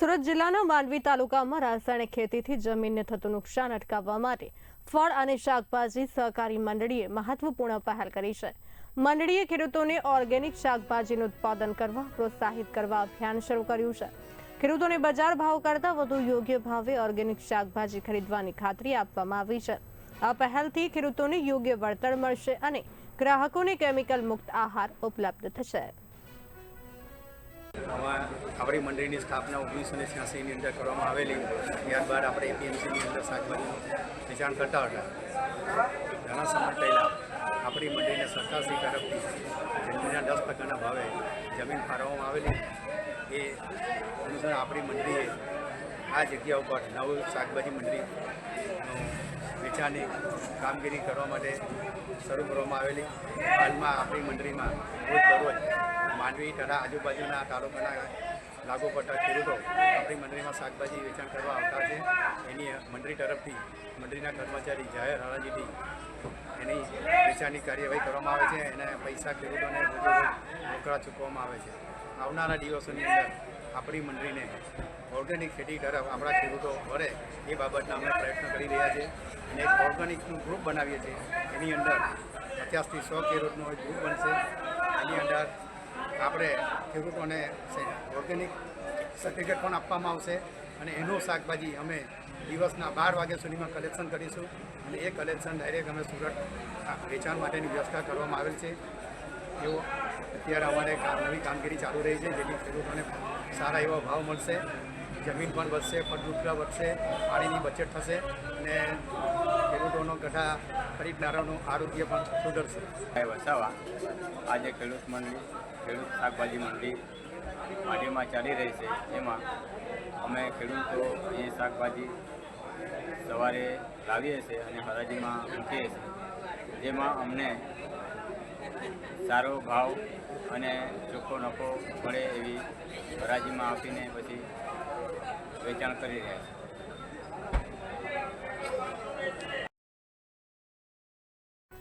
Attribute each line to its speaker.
Speaker 1: સુરત જિલ્લાના માંડવી તાલુકામાં રાસાયણિક ખેતીથી જમીનને થતું નુકસાન અટકાવવા માટે ફળ અને શાકભાજી સહકારી મંડળીએ મહત્વપૂર્ણ પહેલ કરી છે. મંડળીએ ખેડૂતોને ઓર્ગેનિક શાકભાજીનું ઉત્પાદન કરવા, પ્રોત્સાહિત કરવા અભિયાન શરૂ કર્યું છે. ખેડૂતોને બજાર ભાવ કરતાં વધુ યોગ્ય ભાવે ઓર્ગેનિક શાકભાજી ખરીદવાની ખાતરી આપવામાં આવી છે. આ પહેલથી ખેડૂતોને યોગ્ય વળતર મળશે અને ગ્રાહકોને કેમિકલ મુક્ત આહાર ઉપલબ્ધ થશે.
Speaker 2: આપણી મંડળીની સ્થાપના ઓગણીસો ને છ્યાસીની અંદર કરવામાં આવેલી. ત્યારબાદ આપણે એપીએમસીની અંદર શાકભાજીનું વેચાણ કરતા હતા. ઘણા સમય પહેલાં આપણી મંડળીને સરકારશ્રી તરફથી જમીનના દસ ટકાના ભાવે જમીન ફાળવવામાં આવેલી. એ અનુસાર આપણી મંડળીએ આ જગ્યા ઉપર નવું શાકભાજી મંડળીનું વેચાણની કામગીરી કરવા માટે શરૂ કરવામાં આવેલી. હાલમાં આપણી મંડળીમાં રોજ માંડવી તથા આજુબાજુના તાલુકાના લાગુ પડતા ખેડૂતો આપણી મંડળીમાં શાકભાજી વેચાણ કરવા આવતા છે. એની મંડળી તરફથી મંડળીના કર્મચારી જાહેર હરાજીથી એની વેચાણની કાર્યવાહી કરવામાં આવે છે. અને પૈસા ખેડૂતોને રોજે રોજ મોકળા ચૂકવવામાં આવે છે. આવનારા દિવસોની અંદર આપણી મંડળીને ઓર્ગેનિક ખેતી તરફ આપણા ખેડૂતો વળે એ બાબતના અમે પ્રયત્ન કરી રહ્યા છીએ. અને એક ઓર્ગેનિકનું ગ્રુપ બનાવીએ છીએ. એની અંદર પચાસથી સો ખેડૂતનો એક ગ્રુપ બનશે. એની અંદર આપણે ખેડૂતોને ઓર્ગેનિક સર્ટિફિકેટ પણ આપવામાં આવશે. અને એનું શાકભાજી અમે દિવસના બાર વાગ્યા સુધીમાં કલેક્શન કરીશું. અને એ કલેક્શન ડાયરેક્ટ અમે સુરત વેચાણ માટેની વ્યવસ્થા કરવામાં આવેલ છે. એવો અત્યારે અમારે નવી કામગીરી ચાલુ રહી છે, જેથી ખેડૂતોને સારા એવા ભાવ મળશે. જમીન પણ વધશે ફળદ્રુપતા વધશે, પાણીની બચત થશે અને ખેડૂતોનો તથા ખરીદનારાનું આરોગ્ય પણ સુધરશે.
Speaker 3: વસાવા. આજે ખેડૂત મંડળી ખેડૂત શાકભાજી મંડળી માટીમાં ચાલી રહી છે. એમાં અમે ખેડૂતો એ શાકભાજી સવારે લાવીએ છીએ અને હરાજીમાં મૂકીએ છીએ. જેમાં અમને સારો ભાવ અને ચોખ્ખો નફો મળે એવી હરાજીમાં આપીને પછી વેચાણ કરી રહ્યા છીએ